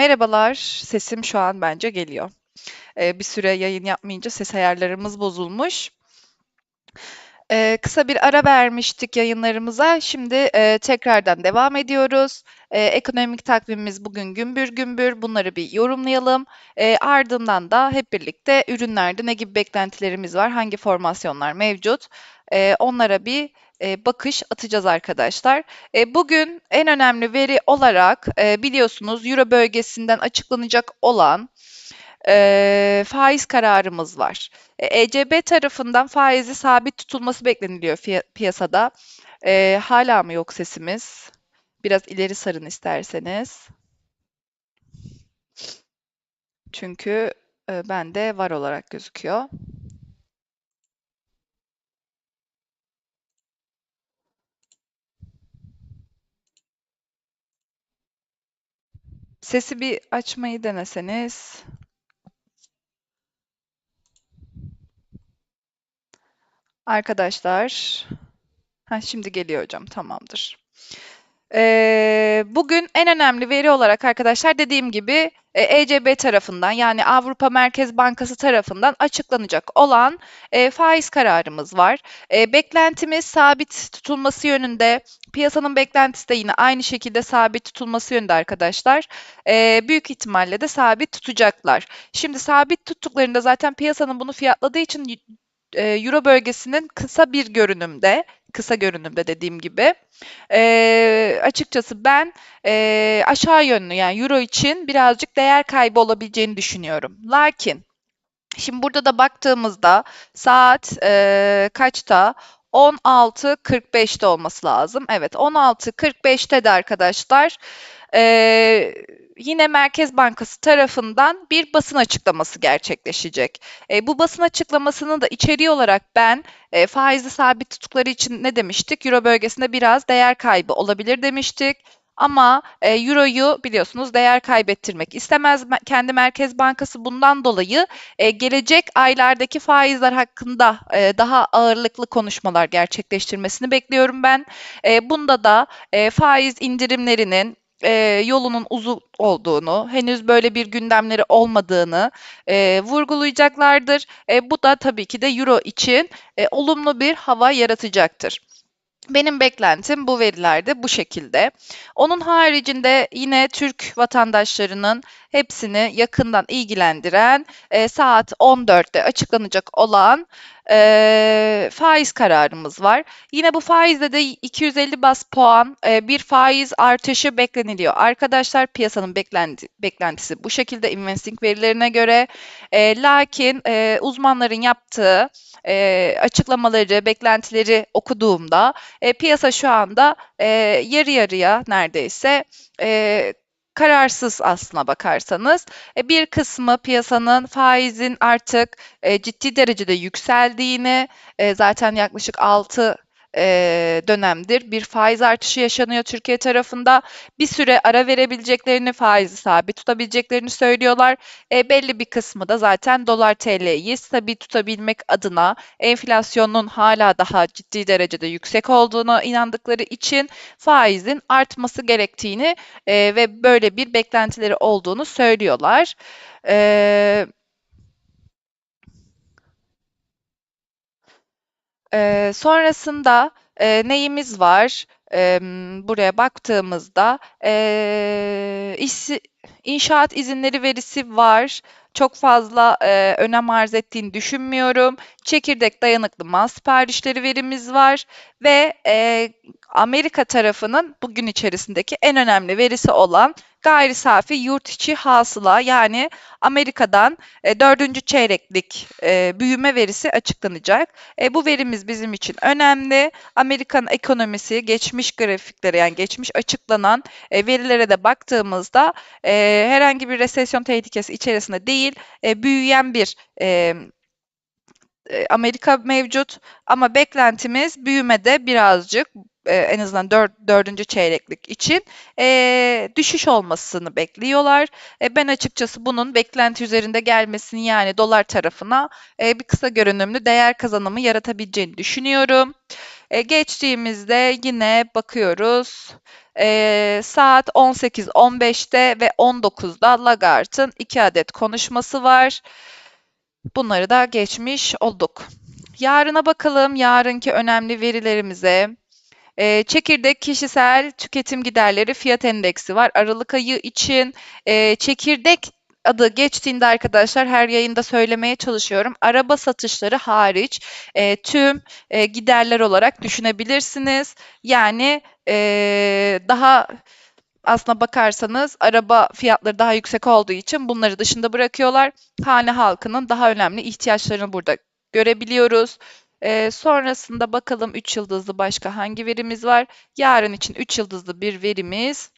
Merhabalar, sesim şu an bence geliyor. Eee, bir süre yayın yapmayınca ses ayarlarımız bozulmuş. Eee, kısa bir ara vermiştik yayınlarımıza. Şimdi, eee, tekrardan devam ediyoruz. Eee, ekonomik takvimimiz bugün gümbür gümbür. Bunları bir yorumlayalım. Eee, ardından da hep birlikte ürünlerde ne gibi beklentilerimiz var, hangi formasyonlar mevcut, eee, onlara bir, eee, bakış atacağız arkadaşlar. Eee, bugün en önemli veri olarak, eee, biliyorsunuz euro bölgesinden açıklanacak olan, eee, faiz kararımız var. E, ECB tarafından faizi sabit tutulması bekleniliyor piyasada. Eee, hâlâ mı yok sesimiz? Biraz ileri sarın isterseniz. Çünkü, eee, bende var olarak gözüküyor. Sesi bir açmayı deneseniz. Arkadaşlar. Heh, şimdi geliyor hocam, tamamdır. Eee, bugün en önemli veri olarak arkadaşlar dediğim gibi, eee, ECB tarafından yani Avrupa Merkez Bankası tarafından açıklanacak olan, eee, faiz kararımız var. Eee, beklentimiz sabit tutulması yönünde. Piyasanın beklentisi de yine aynı şekilde sabit tutulması yönünde arkadaşlar. Eee, büyük ihtimalle de sabit tutacaklar. Şimdi sabit tuttuklarında zaten piyasanın bunu fiyatladığı için eee, euro bölgesinin kısa bir görünümde, kısa görünümde dediğim gibi, eee, açıkçası ben, eee, aşağı yönlü yani euro için birazcık değer kaybı olabileceğini düşünüyorum. Lakin şimdi burada da baktığımızda saat, eee, kaçta? 16.45'te olması lazım. Evet, 16.45'te de arkadaşlar, eee, yine Merkez Bankası tarafından bir basın açıklaması gerçekleşecek. Eee, bu basın açıklamasının da içeriği olarak ben, eee, faizi sabit tuttukları için ne demiştik? Euro bölgesinde biraz değer kaybı olabilir demiştik. Ama, eee, euroyu biliyorsunuz değer kaybettirmek istemez me kendi Merkez Bankası. Bundan dolayı, eee, gelecek aylardaki faizler hakkında, eee, daha ağırlıklı konuşmalar gerçekleştirmesini bekliyorum ben. Eee, bunda da, eee, faiz indirimlerinin e, yolunun uzun olduğunu, henüz böyle bir gündemleri olmadığını e, vurgulayacaklardır. E, bu da tabii ki de Euro için e, olumlu bir hava yaratacaktır. Benim beklentim bu verilerde bu şekilde. Onun haricinde yine Türk vatandaşlarının hepsini yakından ilgilendiren e, saat 14'te açıklanacak olan e, faiz kararımız var. Yine bu faizde de 250 bas puan e, bir faiz artışı bekleniliyor. Arkadaşlar piyasanın beklenti, beklentisi bu şekilde investing verilerine göre. E, lakin e, uzmanların yaptığı e, açıklamaları, beklentileri okuduğumda e, piyasa şu anda e, yarı yarıya neredeyse e, kararsız aslına bakarsanız. E, bir kısmı piyasanın faizin artık e, ciddi derecede yükseldiğini, e, zaten yaklaşık 6 e, dönemdir bir faiz artışı yaşanıyor Türkiye tarafında. Bir süre ara verebileceklerini, faizi sabit tutabileceklerini söylüyorlar. E, belli bir kısmı da zaten dolar TL'yi stabil tutabilmek adına enflasyonun hala daha ciddi derecede yüksek olduğunu inandıkları için faizin artması gerektiğini e, ve böyle bir beklentileri olduğunu söylüyorlar. E, sonrasında, eee, neyimiz var? Emm, buraya baktığımızda, eee, işsi inşaat izinleri verisi var. Çok fazla, eee, önem arz ettiğini düşünmüyorum. Çekirdek dayanıklı mal siparişleri verimiz var ve, eee, Amerika tarafının bugün içerisindeki en önemli verisi olan gayri safi yurt içi hasıla yani Amerika'dan e, dördüncü çeyreklik e, büyüme verisi açıklanacak. E, bu verimiz bizim için önemli. Amerikan ekonomisi geçmiş grafiklere yani geçmiş açıklanan verilere de baktığımızda herhangi bir resesyon tehlikesi içerisinde değil, büyüyen bir Amerika mevcut ama beklentimiz büyümede birazcık e, en azından dör, dördüncü çeyreklik için e, düşüş olmasını bekliyorlar. E, ben açıkçası bunun beklenti üzerinde gelmesini yani dolar tarafına e, bir kısa görünümlü değer kazanımı yaratabileceğini düşünüyorum. E, geçtiğimizde yine bakıyoruz. E, saat 18.15'te ve 19'da Lagarde'ın 2 adet konuşması var. Bunları da geçmiş olduk. Yarına bakalım, yarınki önemli verilerimize. E, çekirdek kişisel tüketim giderleri fiyat endeksi var. Aralık ayı için e, çekirdek adı geçtiğinde arkadaşlar her yayında söylemeye çalışıyorum. Araba satışları hariç e, tüm e, giderler olarak düşünebilirsiniz. Yani e, daha aslına bakarsanız araba fiyatları daha yüksek olduğu için bunları dışında bırakıyorlar. Hane halkının daha önemli ihtiyaçlarını burada görebiliyoruz. Ee, sonrasında bakalım 3 yıldızlı başka hangi verimiz var? Yarın için 3 yıldızlı bir verimiz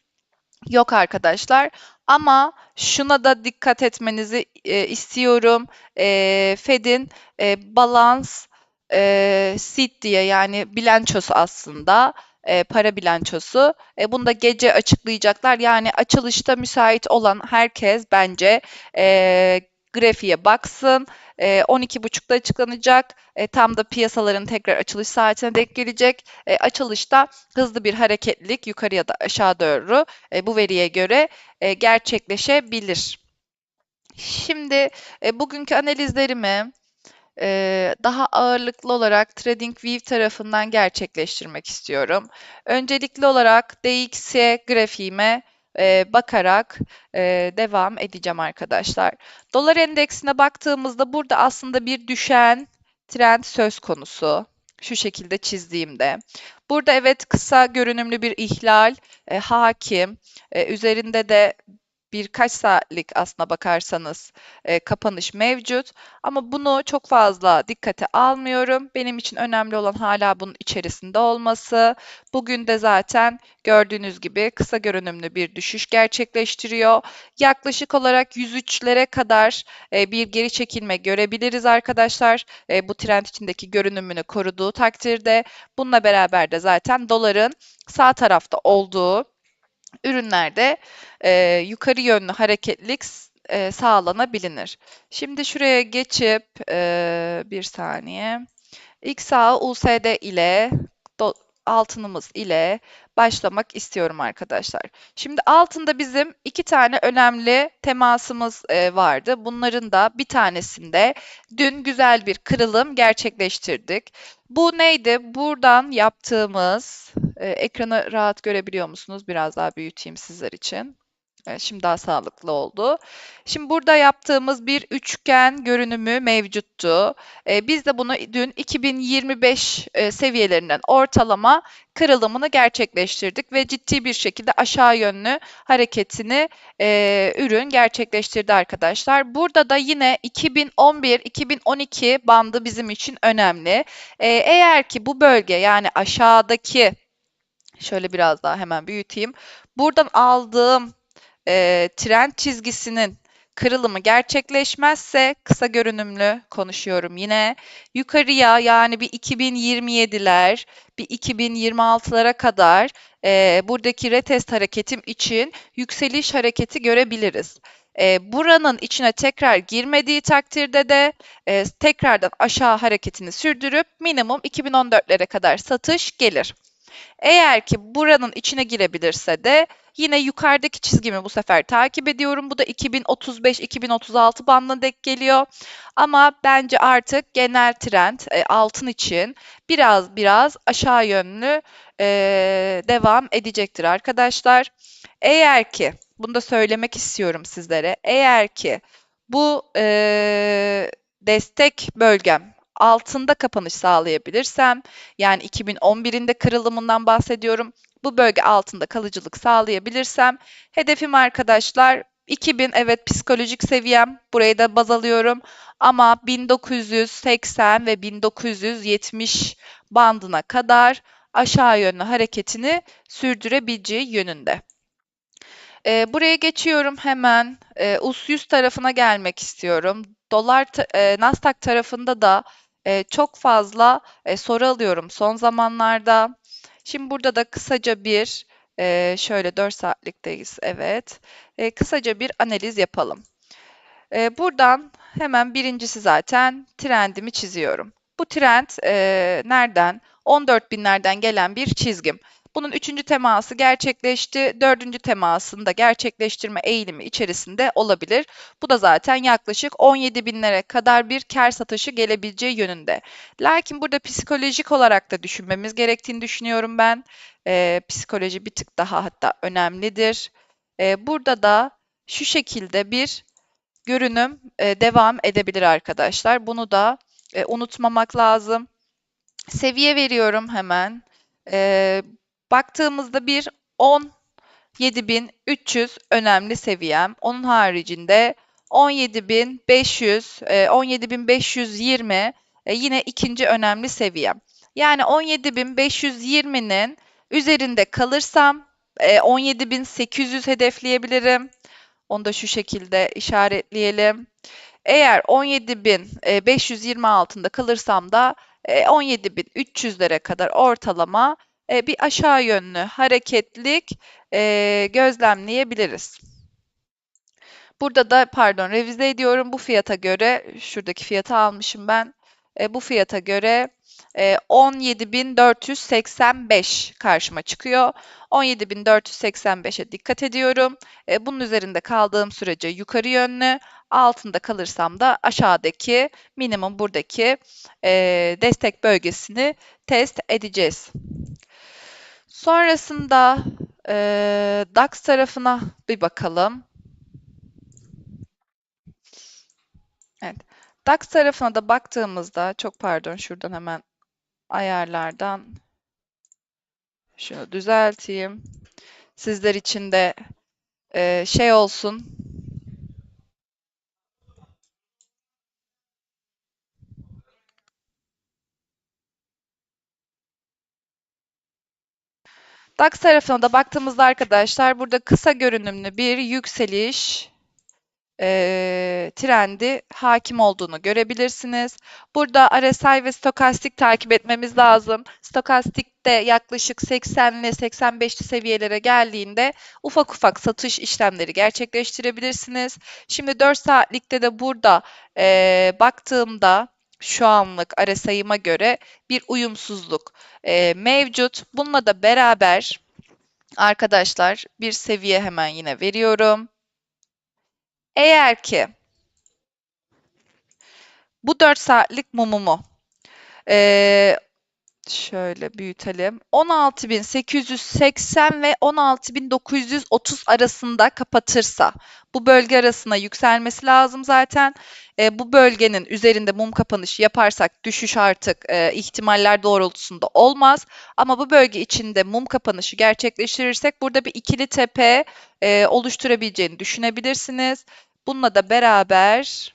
yok arkadaşlar. Ama şuna da dikkat etmenizi e, istiyorum. E, Fed'in e, balans e, sheet diye yani bilançosu aslında e, para bilançosu. E, bunu da gece açıklayacaklar. Yani açılışta müsait olan herkes bence e, grafiğe baksın. E, 12.30'da açıklanacak. E, tam da piyasaların tekrar açılış saatine denk gelecek. E, açılışta hızlı bir hareketlilik yukarı ya da aşağı doğru e, bu veriye göre e, gerçekleşebilir. Şimdi e, bugünkü analizlerimi daha ağırlıklı olarak TradingView tarafından gerçekleştirmek istiyorum. Öncelikli olarak DXY grafiğime e, bakarak e, devam edeceğim arkadaşlar. Dolar endeksine baktığımızda burada aslında bir düşen trend söz konusu. Şu şekilde çizdiğimde. Burada evet kısa görünümlü bir ihlal e, hakim. E, üzerinde de birkaç saatlik aslına bakarsanız e, kapanış mevcut. Ama bunu çok fazla dikkate almıyorum. Benim için önemli olan hala bunun içerisinde olması. Bugün de zaten gördüğünüz gibi kısa görünümlü bir düşüş gerçekleştiriyor. Yaklaşık olarak 103'lere kadar e, bir geri çekilme görebiliriz arkadaşlar. E, bu trend içindeki görünümünü koruduğu takdirde. Bununla beraber de zaten doların sağ tarafta olduğu ürünlerde e, yukarı yönlü hareketlilik e, sağlanabilir. Şimdi şuraya geçip e, bir saniye. XA USD ile altınımız ile başlamak istiyorum arkadaşlar. Şimdi altında bizim iki tane önemli temasımız e, vardı. Bunların da bir tanesinde dün güzel bir kırılım gerçekleştirdik. Bu neydi? Buradan yaptığımız, e, ekranı rahat görebiliyor musunuz? Biraz daha büyüteyim sizler için. Evet, şimdi daha sağlıklı oldu. Şimdi burada yaptığımız bir üçgen görünümü mevcuttu. E, biz de bunu dün 2025 e, seviyelerinden ortalama kırılımını gerçekleştirdik ve ciddi bir şekilde aşağı yönlü hareketini e, ürün gerçekleştirdi arkadaşlar. Burada da yine 2011-2012 bandı bizim için önemli. E, eğer ki bu bölge yani aşağıdaki şöyle biraz daha hemen büyüteyim. Buradan aldığım e, trend çizgisinin kırılımı gerçekleşmezse kısa görünümlü konuşuyorum yine yukarıya yani bir 2027'ler bir 2026'lara kadar e, buradaki retest hareketim için yükseliş hareketi görebiliriz. E, buranın içine tekrar girmediği takdirde de e, tekrardan aşağı hareketini sürdürüp minimum 2014'lere kadar satış gelir. Eğer ki buranın içine girebilirse de yine yukarıdaki çizgimi bu sefer takip ediyorum. Bu da 2035-2036 bandına denk geliyor. Ama bence artık genel trend e, altın için biraz biraz aşağı yönlü e, devam edecektir arkadaşlar. Eğer ki bunu da söylemek istiyorum sizlere. Eğer ki bu e, destek bölgem altında kapanış sağlayabilirsem yani 2011'in de kırılımından bahsediyorum. Bu bölge altında kalıcılık sağlayabilirsem hedefim arkadaşlar 2000 evet psikolojik seviyem burayı da baz alıyorum ama 1980 ve 1970 bandına kadar aşağı yönlü hareketini sürdürebileceği yönünde. E, buraya geçiyorum hemen. E, US 100 tarafına gelmek istiyorum. Dolar e, Nasdaq tarafında da e, çok fazla e, soru alıyorum son zamanlarda. Şimdi burada da kısaca bir e, şöyle 4 saatlikteyiz evet. E, kısaca bir analiz yapalım. E, buradan hemen birincisi zaten trendimi çiziyorum. Bu trend e, nereden? 14 binlerden gelen bir çizgim. Bunun üçüncü teması gerçekleşti. Dördüncü temasını da gerçekleştirme eğilimi içerisinde olabilir. Bu da zaten yaklaşık 17 binlere kadar bir kar satışı gelebileceği yönünde. Lakin burada psikolojik olarak da düşünmemiz gerektiğini düşünüyorum ben. Ee, psikoloji bir tık daha hatta önemlidir. Ee, burada da şu şekilde bir görünüm e, devam edebilir arkadaşlar. Bunu da e, unutmamak lazım. Seviye veriyorum hemen. Ee, Baktığımızda bir 17.300 önemli seviyem. Onun haricinde 17.500, 17.520 e, e, yine ikinci önemli seviyem. Yani 17.520'nin üzerinde kalırsam 17.800 e, hedefleyebilirim. Onu da şu şekilde işaretleyelim. Eğer 17.520 altında kalırsam da 17.300'lere kadar ortalama e, bir aşağı yönlü hareketlik e, gözlemleyebiliriz. Burada da pardon revize ediyorum. Bu fiyata göre şuradaki fiyatı almışım ben. E, bu fiyata göre e, 17.485 karşıma çıkıyor. 17.485'e dikkat ediyorum. E, bunun üzerinde kaldığım sürece yukarı yönlü, altında kalırsam da aşağıdaki minimum buradaki e, destek bölgesini test edeceğiz. Sonrasında e, DAX tarafına bir bakalım. Evet. DAX tarafına da baktığımızda çok pardon şuradan hemen ayarlardan şunu düzelteyim. Sizler için de e, şey olsun DAX tarafına da baktığımızda arkadaşlar burada kısa görünümlü bir yükseliş e, trendi hakim olduğunu görebilirsiniz. Burada RSI ve stokastik takip etmemiz lazım. Stokastikte yaklaşık 80'li 85'li seviyelere geldiğinde ufak ufak satış işlemleri gerçekleştirebilirsiniz. Şimdi 4 saatlikte de burada e, baktığımda şu anlık RSI'ıma göre bir uyumsuzluk e, mevcut. Bununla da beraber Arkadaşlar bir seviye hemen yine veriyorum. Eğer ki bu 4 saatlik mumumu eee, şöyle büyütelim. 16.880 ve 16.930 arasında kapatırsa bu bölge arasına yükselmesi lazım zaten. E, bu bölgenin üzerinde mum kapanışı yaparsak düşüş artık e, ihtimaller doğrultusunda olmaz. Ama bu bölge içinde mum kapanışı gerçekleştirirsek burada bir ikili tepe e, oluşturabileceğini düşünebilirsiniz. Bununla da beraber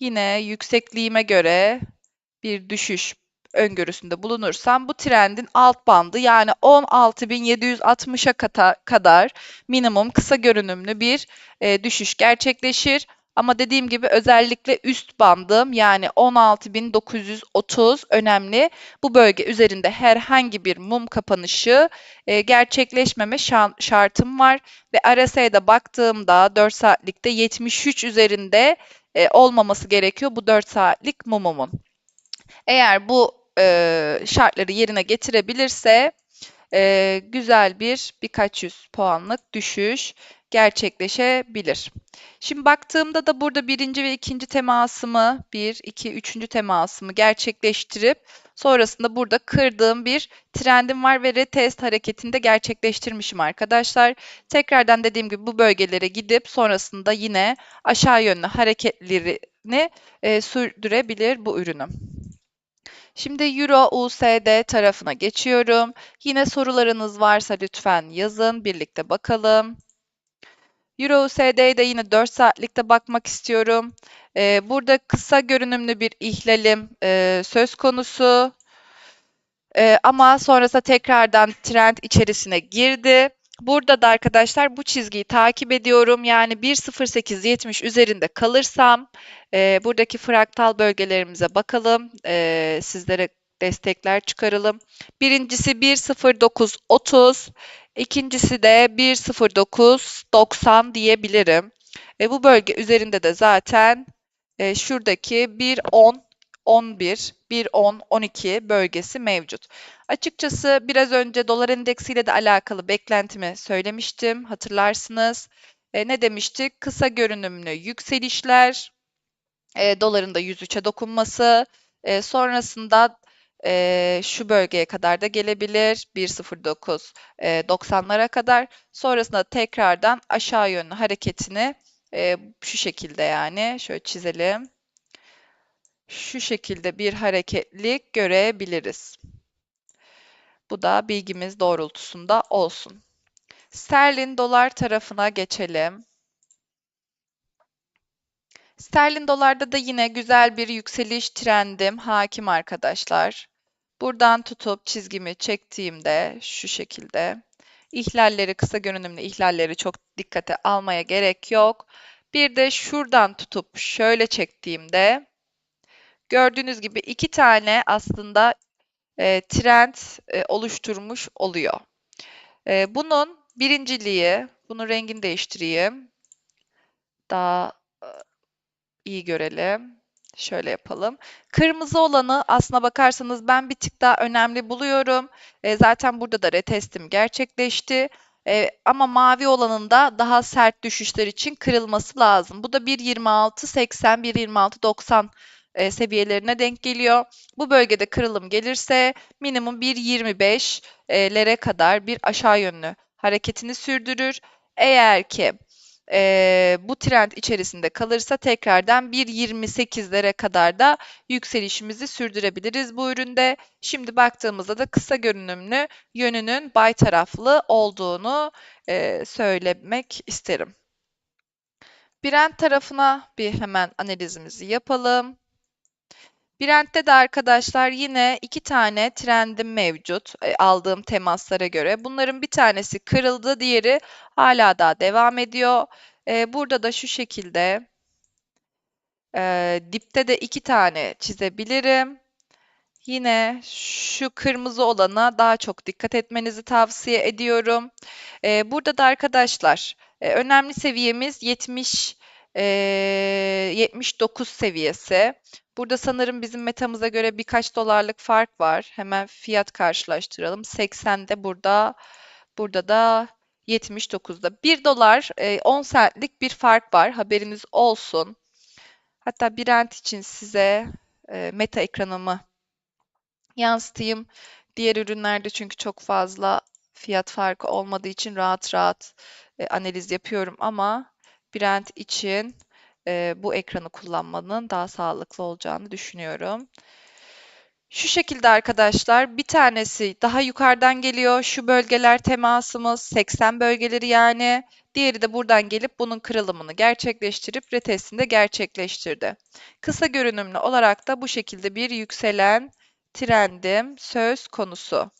yine yüksekliğime göre bir düşüş öngörüsünde bulunursam bu trendin alt bandı yani 16.760'a kata- kadar minimum kısa görünümlü bir e, düşüş gerçekleşir. Ama dediğim gibi özellikle üst bandım yani 16.930 önemli. Bu bölge üzerinde herhangi bir mum kapanışı e, gerçekleşmeme şartım var. Ve RSI'de baktığımda 4 saatlikte 73 üzerinde e, olmaması gerekiyor bu 4 saatlik mumumun. Eğer bu e, şartları yerine getirebilirse e, güzel bir birkaç yüz puanlık düşüş gerçekleşebilir. Şimdi baktığımda da burada birinci ve ikinci temasımı, bir, iki, üçüncü temasımı gerçekleştirip sonrasında burada kırdığım bir trendim var ve retest hareketinde gerçekleştirmişim arkadaşlar. Tekrardan dediğim gibi bu bölgelere gidip sonrasında yine aşağı yönlü hareketlerini e, sürdürebilir bu ürünüm. Şimdi Euro USD tarafına geçiyorum. Yine sorularınız varsa lütfen yazın, birlikte bakalım. Euro USD'ye de yine 4 saatlikte bakmak istiyorum. Ee, burada kısa görünümlü bir ihlalim e, söz konusu. Ee, ama sonrasında tekrardan trend içerisine girdi. Burada da arkadaşlar bu çizgiyi takip ediyorum. Yani 1.0870 üzerinde kalırsam e, buradaki fraktal bölgelerimize bakalım. E, sizlere destekler çıkaralım. Birincisi 1.0930, ikincisi de 1.0990 diyebilirim. E, bu bölge üzerinde de zaten e, şuradaki 1.10 11, 1, 10, 12 bölgesi mevcut. Açıkçası biraz önce dolar endeksiyle de alakalı beklentimi söylemiştim, hatırlarsınız. E, ne demiştik? Kısa görünümlü yükselişler, e, doların da 103'e dokunması, e, sonrasında e, şu bölgeye kadar da gelebilir, 1.09 e, 90'lara kadar. Sonrasında tekrardan aşağı yönlü hareketini e, şu şekilde yani şöyle çizelim şu şekilde bir hareketlik görebiliriz. Bu da bilgimiz doğrultusunda olsun. Sterlin dolar tarafına geçelim. Sterlin dolarda da yine güzel bir yükseliş trendim hakim arkadaşlar. Buradan tutup çizgimi çektiğimde şu şekilde ihlalleri kısa görünümlü ihlalleri çok dikkate almaya gerek yok. Bir de şuradan tutup şöyle çektiğimde Gördüğünüz gibi iki tane aslında e, trend e, oluşturmuş oluyor. E, bunun birinciliği, bunun rengini değiştireyim. Daha e, iyi görelim. Şöyle yapalım. Kırmızı olanı aslına bakarsanız ben bir tık daha önemli buluyorum. E, zaten burada da retestim gerçekleşti. E, ama mavi olanın da daha sert düşüşler için kırılması lazım. Bu da 1.26.80, 1.26.90 e, seviyelerine denk geliyor. Bu bölgede kırılım gelirse minimum 1.25'lere kadar bir aşağı yönlü hareketini sürdürür. Eğer ki e, bu trend içerisinde kalırsa tekrardan 1.28'lere kadar da yükselişimizi sürdürebiliriz bu üründe. Şimdi baktığımızda da kısa görünümlü yönünün bay taraflı olduğunu e, söylemek isterim. Brent tarafına bir hemen analizimizi yapalım. Brent'te de arkadaşlar yine iki tane trendim mevcut e, aldığım temaslara göre. Bunların bir tanesi kırıldı, diğeri hala daha devam ediyor. E, burada da şu şekilde e, dipte de iki tane çizebilirim. Yine şu kırmızı olana daha çok dikkat etmenizi tavsiye ediyorum. Burada da arkadaşlar önemli seviyemiz 70 e, 79 seviyesi. Burada sanırım bizim metamıza göre birkaç dolarlık fark var. Hemen fiyat karşılaştıralım. 80'de burada, burada da 79'da. 1 dolar e, 10 centlik bir fark var. Haberiniz olsun. Hatta Brent için size e, meta ekranımı yansıtayım. Diğer ürünlerde çünkü çok fazla fiyat farkı olmadığı için rahat rahat e, analiz yapıyorum ama Brent için e, bu ekranı kullanmanın daha sağlıklı olacağını düşünüyorum. Şu şekilde arkadaşlar bir tanesi daha yukarıdan geliyor. Şu bölgeler temasımız 80 bölgeleri yani. Diğeri de buradan gelip bunun kırılımını gerçekleştirip retestini de gerçekleştirdi. Kısa görünümlü olarak da bu şekilde bir yükselen trendim söz konusu.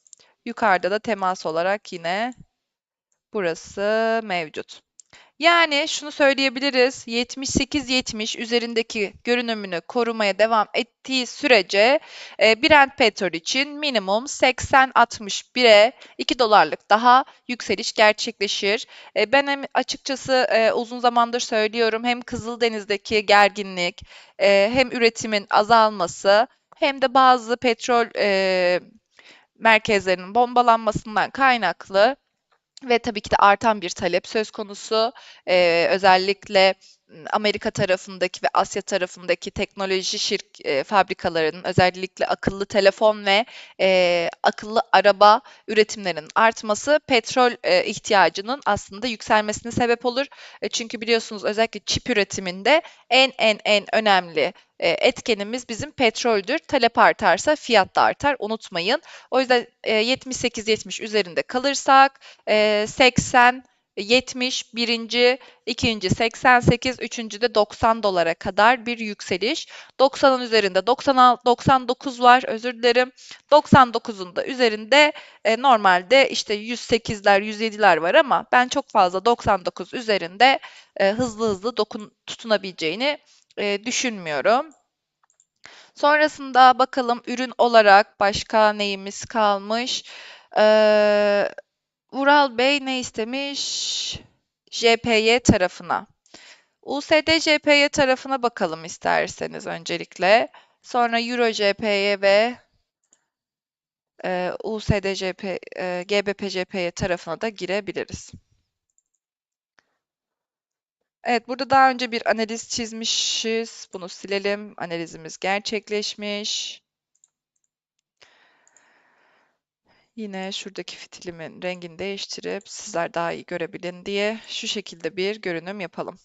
Yukarıda da temas olarak yine burası mevcut. Yani şunu söyleyebiliriz. 78-70 üzerindeki görünümünü korumaya devam ettiği sürece e, Brent petrol için minimum 80-61'e 2 dolarlık daha yükseliş gerçekleşir. E, ben hem açıkçası e, uzun zamandır söylüyorum hem Kızıldeniz'deki gerginlik e, hem üretimin azalması hem de bazı petrol e, merkezlerinin bombalanmasından kaynaklı ve tabii ki de artan bir talep söz konusu. Eee, özellikle Amerika tarafındaki ve Asya tarafındaki teknoloji şirk e, fabrikalarının özellikle akıllı telefon ve e, akıllı araba üretimlerinin artması petrol e, ihtiyacının aslında yükselmesine sebep olur. E, çünkü biliyorsunuz özellikle çip üretiminde en en en önemli e, etkenimiz bizim petroldür. Talep artarsa fiyat da artar. Unutmayın. O yüzden e, 78-70 üzerinde kalırsak e, 80 70 birinci, ikinci 88, üçüncü de 90 dolara kadar bir yükseliş. 90'ın üzerinde 90, 99 var özür dilerim. 99'un da üzerinde e, normalde işte 108'ler 107'ler var ama ben çok fazla 99 üzerinde e, hızlı hızlı dokun, tutunabileceğini e, düşünmüyorum. Sonrasında bakalım ürün olarak başka neyimiz kalmış? Ee, Ural Bey ne istemiş? JPY tarafına. USD JPY tarafına bakalım isterseniz öncelikle. Sonra Euro JPY ve e, USD JP, e, GBP JPY tarafına da girebiliriz. Evet, burada daha önce bir analiz çizmişiz. Bunu silelim. Analizimiz gerçekleşmiş. Yine şuradaki fitilimin rengini değiştirip sizler daha iyi görebilin diye şu şekilde bir görünüm yapalım.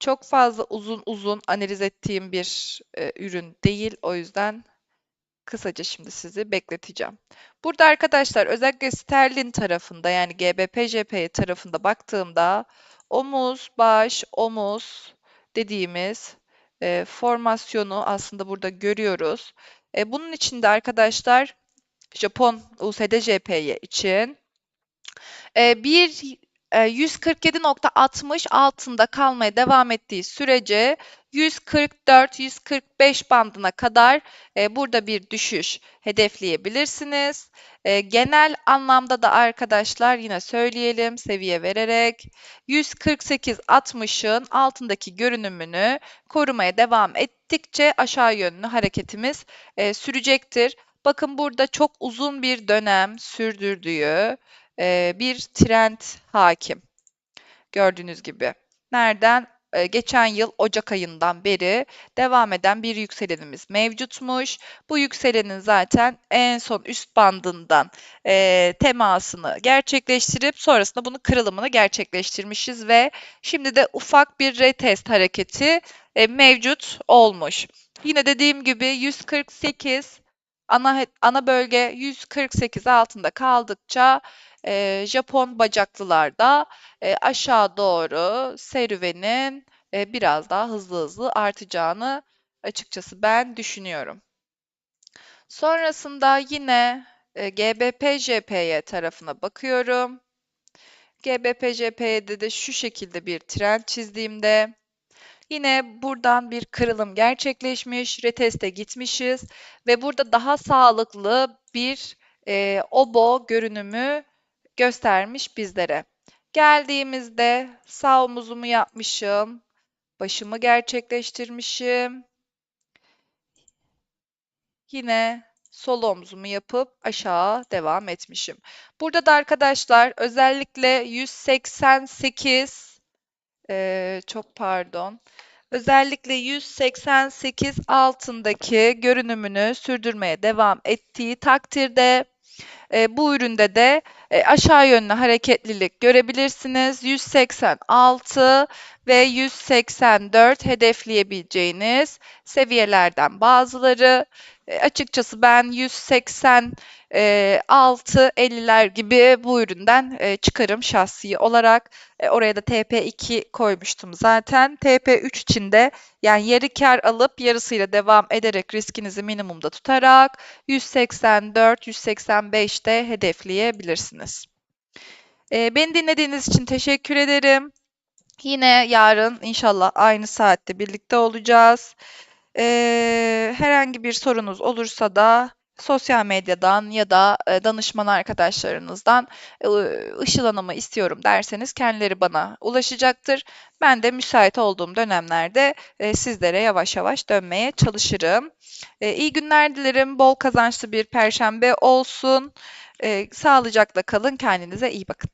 Çok fazla uzun uzun analiz ettiğim bir e, ürün değil. O yüzden kısaca şimdi sizi bekleteceğim. Burada arkadaşlar özellikle sterlin tarafında yani GBP JPY tarafında baktığımda omuz, baş, omuz dediğimiz e, formasyonu aslında burada görüyoruz. E, bunun içinde arkadaşlar Japon USD JPY için e, bir e, 147.60 altında kalmaya devam ettiği sürece 144-145 bandına kadar e, burada bir düşüş hedefleyebilirsiniz. E, genel anlamda da arkadaşlar yine söyleyelim seviye vererek 148-60'ın altındaki görünümünü korumaya devam ettikçe aşağı yönlü hareketimiz e, sürecektir. Bakın burada çok uzun bir dönem sürdürdüğü e, bir trend hakim. Gördüğünüz gibi. Nereden? E, geçen yıl Ocak ayından beri devam eden bir yükselenimiz mevcutmuş. Bu yükselenin zaten en son üst bandından e, temasını gerçekleştirip sonrasında bunun kırılımını gerçekleştirmişiz ve şimdi de ufak bir retest hareketi e, mevcut olmuş. Yine dediğim gibi 148 ana ana bölge 148 altında kaldıkça e, Japon bacaklılarda e, aşağı doğru serüvenin e, biraz daha hızlı hızlı artacağını açıkçası ben düşünüyorum. Sonrasında yine e, GBP JPY tarafına bakıyorum. GBP JPY'de de şu şekilde bir trend çizdiğimde Yine buradan bir kırılım gerçekleşmiş, reteste gitmişiz ve burada daha sağlıklı bir e, obo görünümü göstermiş bizlere. Geldiğimizde sağ omuzumu yapmışım, başımı gerçekleştirmişim. Yine sol omzumu yapıp aşağı devam etmişim. Burada da arkadaşlar özellikle 188 eee, çok pardon. Özellikle 188 altındaki görünümünü sürdürmeye devam ettiği takdirde e, bu üründe de e, aşağı yönlü hareketlilik görebilirsiniz. 186 ve 184 hedefleyebileceğiniz seviyelerden bazıları. E, açıkçası ben 186 50'ler gibi bu üründen e, çıkarım şahsi olarak. E, oraya da TP2 koymuştum zaten. TP3 için de yani yarı kar alıp yarısıyla devam ederek riskinizi minimumda tutarak 184-185'te hedefleyebilirsiniz. E, beni dinlediğiniz için teşekkür ederim. Yine yarın inşallah aynı saatte birlikte olacağız. Ee, herhangi bir sorunuz olursa da sosyal medyadan ya da e, danışman arkadaşlarınızdan e, ışıl hanımı istiyorum derseniz kendileri bana ulaşacaktır. Ben de müsait olduğum dönemlerde e, sizlere yavaş yavaş dönmeye çalışırım. İyi günler dilerim. Bol kazançlı bir perşembe olsun. Sağlıcakla kalın. Kendinize iyi bakın.